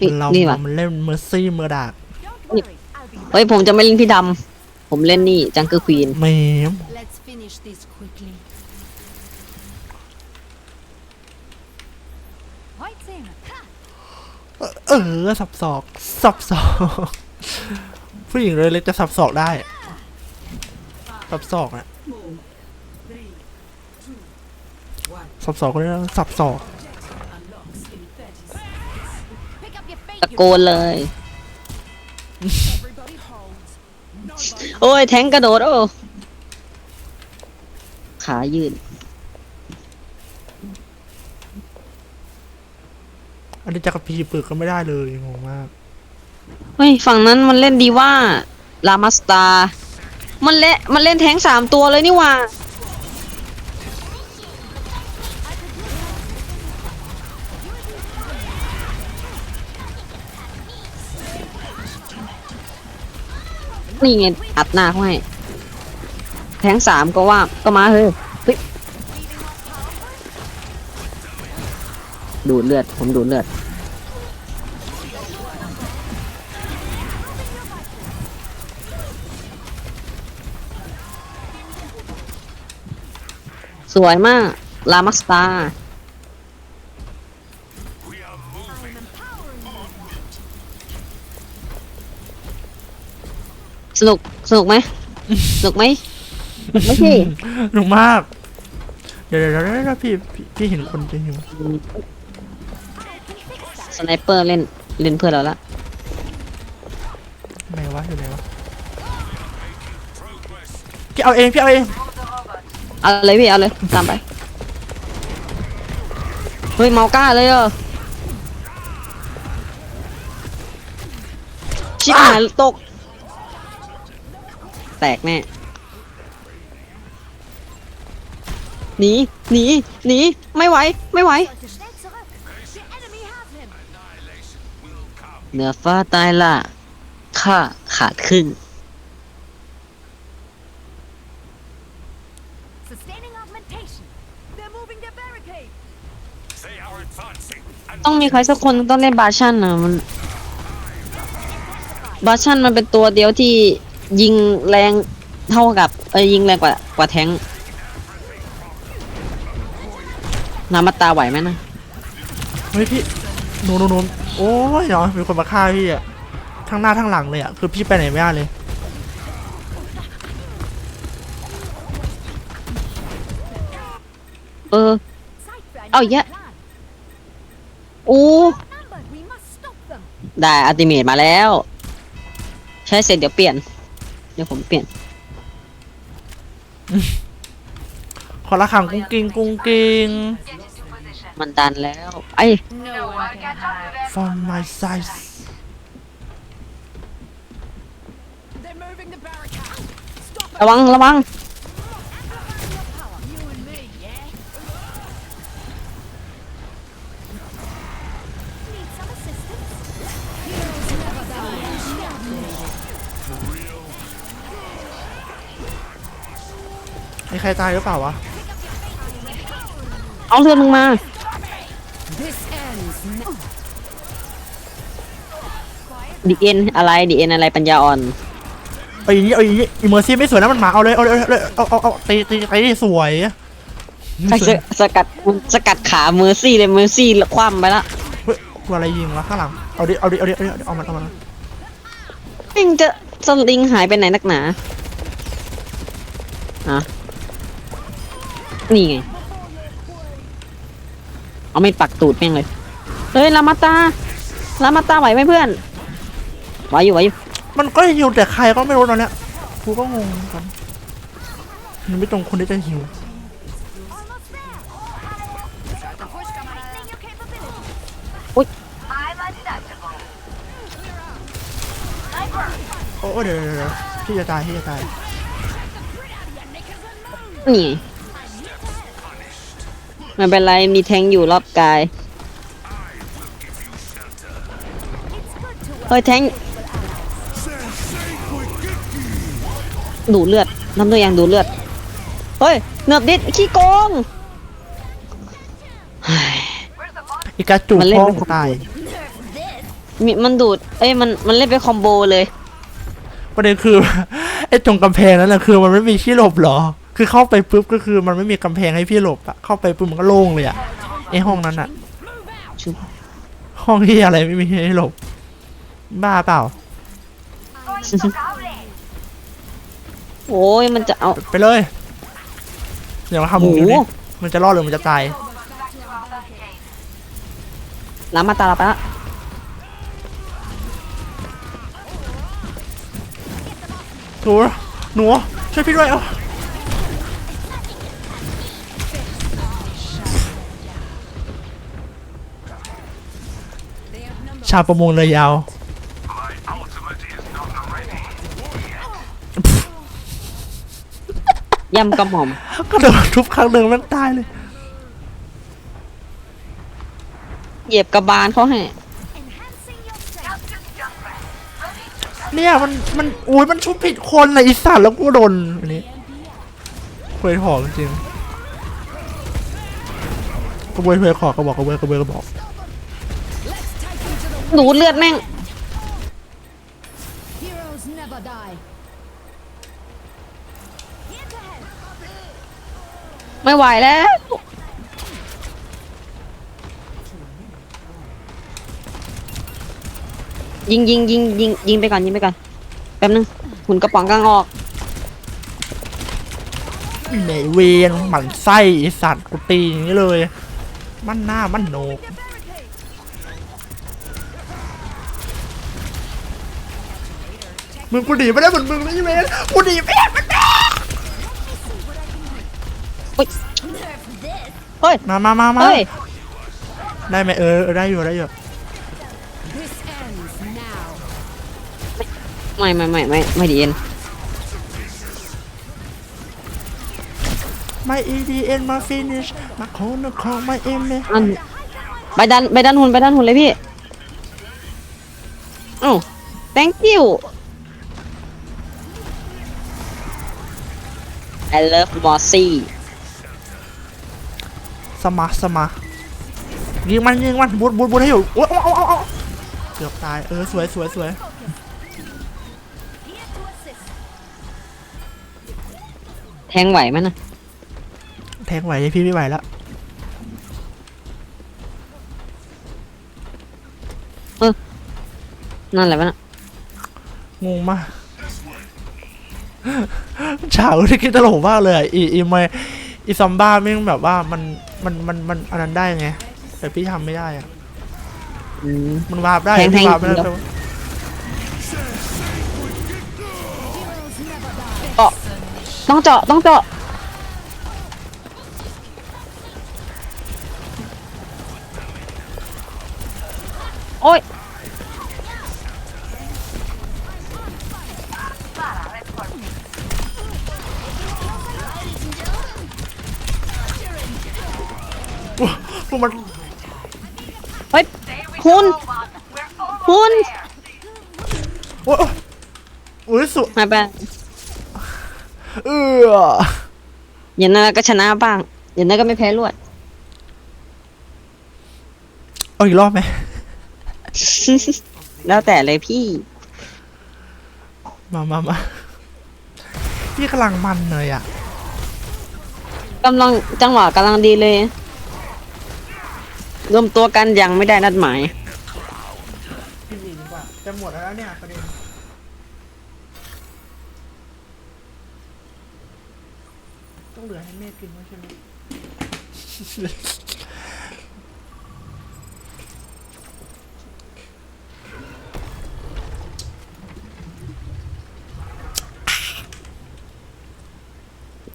นี่เรานี่ว่ะ มันเล่นเมอร์ซี่เมอร์ดาก Don't worry, I'll be เฮ้ยผมจะไม่เล่นพี่ดำ ผมเล่นนี่จังเกอร์ควีนแหมม Let's finish this quickly. Right then. Ha! เออ สับศอก สับศอก ผู้หญิงเลยเล็กจะสับศอกได้ สับศอกอะสับศอกก็ได้นะสับศอก ตะโกนเลย Everybody holds. โอ้ยแทงกระโดดโอ้ขายืนอันนี้จักรพีปึกก็ไม่ได้เลยงงมาก เฮ้ยฝั่งนั้นมันเล่นดีว่าลามาสตา มันเล่นมันเล่นแทงสามตัวเลยนี่หว่า นี่ไงอัดหน้าเขาให้ แทงสามก็ว่าก็มาเฮ้ยดูดเลือด ผมดูดเลือด สวยมาก ลามัสตา สนุกสนุกไหมสนุกไหมสนุกไหมพี่หนุกมากเดี๋ยวเดี๋ยวเดี๋ยวเดี๋ยวพี่พี่พี่เห็นคนจะหิวสไนเปอร์เล่นเล่นเพื่อเราละไหนวะอยู่ไหนวะพี่เอาเองพี่เอาเองเอาเลยพี่เอาเลยตามไปเฮ้ยเมาก้าเลยเหรอชิบหายตก แตกแน่หนีหนีหนีไม่ไหวไม่ไหว Sollte schnell zurück. The enemy has him. เหนือฟ้าใตายล่ะข้าขาดครึ่ง Sustaining augmentation. They're moving their barricade. They are advancing. And ต้องมีใครสักคนต้องเล่นบาชันนะมันบาชันมันเป็นตัวเดียวที่ ยิงแรงเท่ากับเอ้ยยิงแรงกว่ากว่าแทงค์นามาตาไหวไหมนะเฮ้ยพี่หนูหนูหนูโอ้ยเนาะมีคนมาฆ่าพี่อะทั้งหน้าทั้งหลังเลยอะคือพี่ไปไหนไม่ได้เลย เออ Zeit für einen Oh, neuen ja. Plan. อู้ Outnumbered. We must stop them. ได้อัลติเมทมาแล้ว ใช้เสร็จเดี๋ยวเปลี่ยนเดี๋ยวผมเปลี่ยน ขอละขังกุ้งกิงกุ้งกิง มันดันแล้ว ไอ้ No one can hide. from my size They're moving the barricade. Stop ระวังระวัง มีใครตายหรือเปล่าวะเอาเรือมึงมา This ends now. ดีเอ็นอะไรดีเอ็นอะไรปัญญาอ่อนเอาอย่างนี้เอาอย่างนี้อีเมอร์ซี่ไม่สวยนะมันหมาเอาเลยเอาเลยเอาเลยเอาเอาเอาตีตีตีสวยไอ้สสกัดสกัดขาเมอร์ซี่เลยเมอร์ซี่คว่ำไปละเฮ้ยกลัวอะไรยิงวะข้างหลังเอาดิเอาดิเอาดิเอาดิเอามันเอามันแม่งจะสลิงหายไปไหนนักหนาอะ นี่ไง เอาไม่ปักตูดแม่งเลย เฮ้ยลามาตาลามาตาไหวไหมเพื่อน ไหวอยู่ไหวอยู่ มันก็หิวแต่ใครก็ไม่รู้ตอนเนี้ยกูก็งงเหมือนกันมันไม่ตรงคนที่จะหิว Almost there. Start the push, Lightening your capability. โอ้เดี๋ยวเดี๋ยวเดี๋ยวพี่จะตายพี่จะตาย นี่ไง ไม่เป็นไรมีแทงอยู่รอบกายเฮ้ยแทงดูดเลือดน้ำตัวอย่างดูดเลือดเฮ้ยเนือบดิดขี้โกงเฮ้ยอีกาจูมันเล่นพ่อเป็นของตาย Nerf this. มีมันดูด เอ้ยมันมันเล่นเป็นคอมโบเลยประเด็นคือไอ้ตรงกำแพงนั้นแหละคือมันไม่มีที่หลบเหรอ คือเข้าไปปุ๊บก็คือมันไม่มีกำแพงให้พี่หลบอะเข้าไปปุ๊บมันก็โล่งเลยอะไอ้ห้องนั้นอะชุบห้องที่อะไรไม่มีให้หลบ บ้าเปล่า โอ้ยมันจะเอา ไปเลยอย่ามาทำโอ้อย่างโหนี้ดิมันจะรอดหรือมันจะตายลามาตาลาไปละหนูหนูช่วยพี่ด้วยเอ้า ชาวประมงเลยยาว My ultimate is not ready. ย่ำกระหม่อมก็โดนทุบครั้งหนึ่งแม่งตายเลย เหยียบกระบาลเขาให้ Enhancing your sense. เนี่ยมันมันอุ้ยมันชุบผิดคนนะอีสัตว์แล้วกูโดนอันนี้เคยหอมจริงกระบวยเคยขอกระบอกกระบวยกระบวยกระบอก ดูดเลือดแม่ง Heroes never die. ไม่ไหวแล้ว ยิงยิงยิงยิงยิงไปก่อนยิงไปก่อนแป๊บนึงหุ่นกระป๋องกลางออกเหนเวนหมันไส้ไอสัตว์กูตีอย่างนี้เลย มันหน้ามันโหนก มึงกูดีไม่ได้เหมือนมึงนะยี่เวนกูดีไม่ได้มันเฮ้ย มามามามาเฮ้ย ได้ไหมเออเออได้อยู่ได้อยู่ This ends now. ไม่ไม่ไม่ไม่ไม่ดีเอ็นไม่ EDN มา finish มาโคนของมาเอ็มเลยอันไปดันไปดันหุ่นไปดันหุ่นเลยพี่เอ้า thank you I love Mossy สมาสมายิงมันยิงมันบูดบูดบูดให้อยู่โอ้ยเอาเอาเอาเอาเกือบตายเออสวยสวยสวย Here to assist. แทงไหวไหมนะแทงไหวพี่ไม่ไหวแล้วนั่นแหละวะนะงงมาก ฉากที่คิดตลกมากเลยอะอีอีไม่อีซอมบ้าแม่งแบบว่ามันมันมันมันอันนั้นได้ไง แต่พี่ทำไม่ได้อะอืม มันวาร์ปได้แทงพี่แทงวาร์ปไม่ได้เดี๋ยวแต่ว่าเจาะต้องเจาะต้องเจาะโอ้ย พวกมันเฮ้ยคุณคุณโอ้ยโอ้ยสุหายไปเอออย่างนั้นก็ชนะบ้าง อย่างนั้นก็ไม่แพ้รวดเอาอีกรอบไหมแล้วแต่เลยพี่ มามามาพี่กำลังมันเลยอะกำลังจังหวะกำลังดีเลย รวมตัวกันยังไม่ได้นัดหมาย พี่ดีดีกว่าจะหมดแล้วเนี่ยประเด็นต้องเหลือให้เมฆกินด้วยใช่ไหม